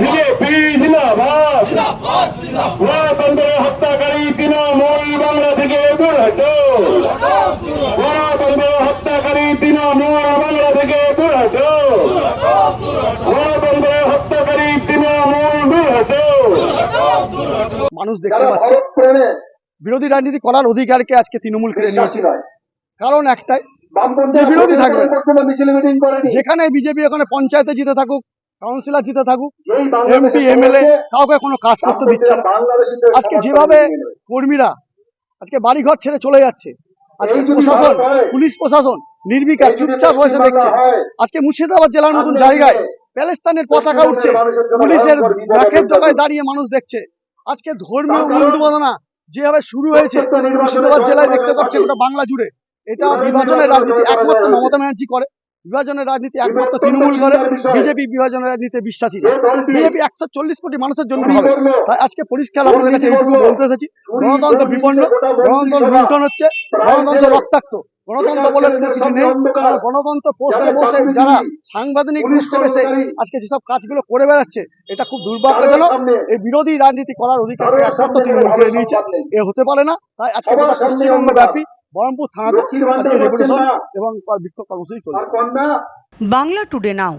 BJP জিন্দাবাদ। গণতন্ত্রের হত্যাকারী তৃণমূল বাংলা থেকে দূর হটো গণতন্ত্রের হত্যাকারী তৃণমূল বাংলা থেকে দূর হটো গণতন্ত্রের হত্যাকারী তৃণমূল দূর হটো মানুষ দেখতে পাচ্ছে। বিরোধী রাজনীতি করার অধিকারকে আজকে তৃণমূল কেড়ে নিয়েছে। কারণ একটাই বিরোধী থাকবে। যেখানে বিজেপি ওখানে পঞ্চায়েতে জিতে থাকুক কাউন্সিলর জিতে থাকুক। এমপি এমএলএ কাউকে কোনো কাজ করতে দিচ্ছে না। আজকে যেভাবে কর্মীরা আজকে বাড়িঘর ছেড়ে চলে যাচ্ছে। আজকে প্রশাসন পুলিশ প্রশাসন নির্বিকার চুপচাপ বসে দেখছে। আজকে মুর্শিদাবাদ জেলার মতন জায়গায় প্যালেস্তানের পতাকা উঠছে। পুলিশের ব্যাখের ডোকায় দাঁড়িয়ে মানুষ দেখছে। আজকে ধর্মীয় উন্মাদনা যেভাবে শুরু হয়েছে মুর্শিদাবাদ জেলায় দেখতে পাচ্ছেন ওটা বাংলা জুড়ে। এটা বিভাজনের রাজনীতি একমাত্র মমতা ব্যানার্জি করে। বিভাজনের রাজনীতি একমাত্র তৃণমূল করে বিজেপি বিভাজনের রাজনীতিতে বিশ্বাসী। বিজেপি একশো চল্লিশ কোটি মানুষের জন্য হবে। তাই আজকে পরিষ্কার আপনাদের কাছে এইটুকু বলতে এসেছি। গণতন্ত্র বিপন্ন গণতন্ত্র লুণ্ঠন হচ্ছে গণতন্ত্র রক্তাক্ত। গণতন্ত্র বলে কোনো কিছু নেই। গণতন্ত্র পোস্টে বসে যারা সাংবাদিক পোস্টে বসে আজকে যেসব কাজগুলো করে বেড়াচ্ছে এটা খুব দুর্ভাগ্যজনক। এই বিরোধী রাজনীতি করার অধিকার একমাত্র তৃণমূল করে নিয়েছে। এ হতে পারে না। তাই আজকে পশ্চিমবঙ্গ ব্যাপী বহরমপুর রেগুলেশন এবং বিক্ষোভ কর্মসূচি চলছে। বাংলা টুডে নাও